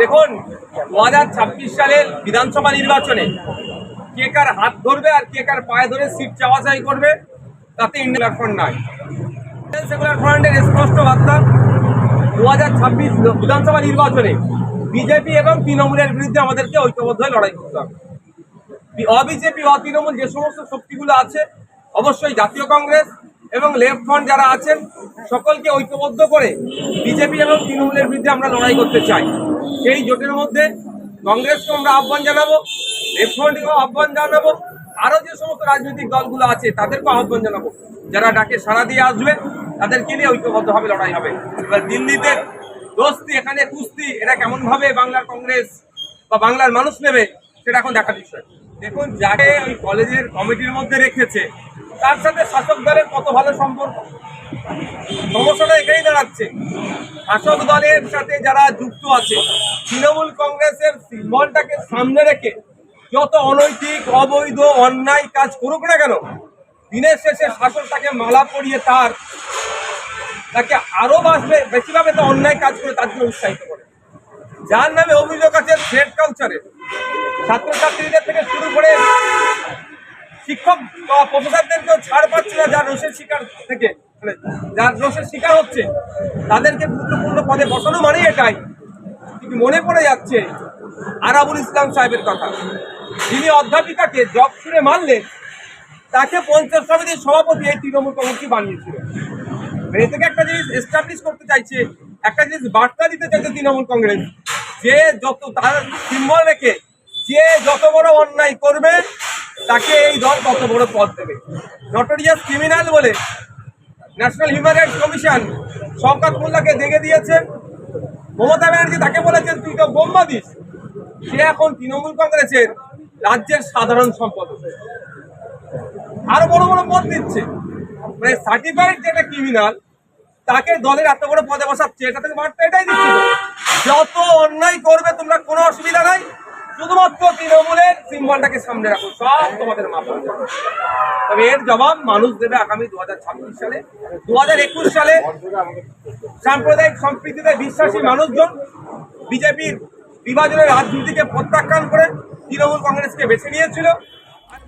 দেখুন দু হাজার ছাব্বিশ সালের বিধানসভা নির্বাচনে কে কার হাত ধরবে আর কে কার পায়ে ধরে সিট চাওয়াচাই করবে, তাতে ইন্ডিয়ান ফ্রন্ট নাই। সেকুলার ফ্রন্টের স্পষ্ট বার্তা দু হাজার ছাব্বিশ বিধানসভা নির্বাচনে বিজেপি এবং তৃণমূলের বিরুদ্ধে আমাদেরকে ঐক্যবদ্ধ হয়ে লড়াই করতে হবে। অবিজেপি, অতৃণমূল যে সমস্ত শক্তিগুলো আছে, অবশ্যই জাতীয় কংগ্রেস এবং লেফট ফ্রন্ট যারা আছেন, সকলকে ঐক্যবদ্ধ করে বিজেপি এবং তৃণমূলের বিরুদ্ধে আমরা লড়াই করতে চাই। সেই জোটের মধ্যে কংগ্রেসকে আমরা আহ্বান জানাব লেফট ফ্রন্টকেও আহ্বান জানাব, আরও যে সমস্ত রাজনৈতিক দলগুলো আছে, তাদেরকেও আহ্বান জানাব। যারা ডাকে সাড়া দিয়ে আসবে, তাদেরকে নিয়ে ঐক্যবদ্ধভাবে লড়াই হবে। এবার দিল্লিতে দোস্তি, এখানে কুস্তি এটা কেমনভাবে বাংলার কংগ্রেস বা বাংলার মানুষ নেবে, সেটা এখন দেখার বিষয়। দেখুন, যাকে ওই কলেজের কমিটির মধ্যে রেখেছে, তার সাথে শাসক দলের কত ভালো সম্পর্ক। সমস্যাটা এখানেই দাঁড়াচ্ছে। শাসক দলের সাথে যারা যুক্ত আছে, তৃণমূল কংগ্রেসের সিম্বলটাকে সামনে রেখে যত অনৈতিক, অবৈধ, অন্যায় কাজ করুক না কেন, দিনের শেষে শাসক তাকে মালা পরিয়ে তার তাকে আরও বাঁচবে, বেশিভাবে তো অন্যায় কাজ করে তার জন্য উৎসাহিত করে। যার নামে অভিযোগ আছে থ্রেড কালচারে। ছাত্রছাত্রীদের থেকে শুরু করে শিক্ষক বা প্রফেসরদেরকেও ছাড় পাচ্ছে না যার রোষের শিকার থেকে। মানে যার রোষের শিকার হচ্ছে, তাদেরকে গুরুত্বপূর্ণ পদে বসানো মানেই এটাই। কিন্তু মনে পড়ে যাচ্ছে আরাবুল ইসলাম সাহেবের কথা। যিনি অধ্যাপিকাকে জব ছুড়ে মারলেন তাকে পঞ্চায়েত সমিতির সভাপতি এই তৃণমূল কমিটি বানিয়েছিল। মানে এ থেকে একটা জিনিস এস্টাবলিশ করতে চাইছে, একটা জিনিস বার্তা দিতে চাইছে তৃণমূল কংগ্রেস। যে যত তার সিম্বল রেখে, যে যত বড় অন্যায় করবে তাকে এই দল কত বড় পদ দেবে? নটোরিয়াস ক্রিমিনাল বলে national human rights commission Shawkat মোল্লাকে দেখে দিয়েছে। মমতা ব্যানার্জি তাকে বলেছেন, তুই তো বোম্বা দিস। সে এখন তৃণমূল কংগ্রেসের রাজ্যের সাধারণ সম্পাদক। আরও বড় বড় পদ দিচ্ছে। মানে সার্টিফাইড যেটা ক্রিমিনাল তাকে দলের এত বড় পদে বসাচ্ছে, এটা থেকে বার্তা এটাই দিচ্ছে। যত অন্যায় করবে, তোমরা কোনো অসুবিধা নাই। শুধুমাত্র তৃণমূলের সিম্বলটাকে সামনে রাখো সব তোমাদের তবে এর জবাব মানুষ দেবে আগামী দু হাজার ছাব্বিশ সালে। দু হাজার একুশ সালে সাম্প্রদায়িক সম্প্রীতিতে বিশ্বাসী মানুষজন বিজেপির বিভাজনের রাজনীতিকে প্রত্যাখ্যান করে তৃণমূল কংগ্রেসকে বেছে নিয়েছিল।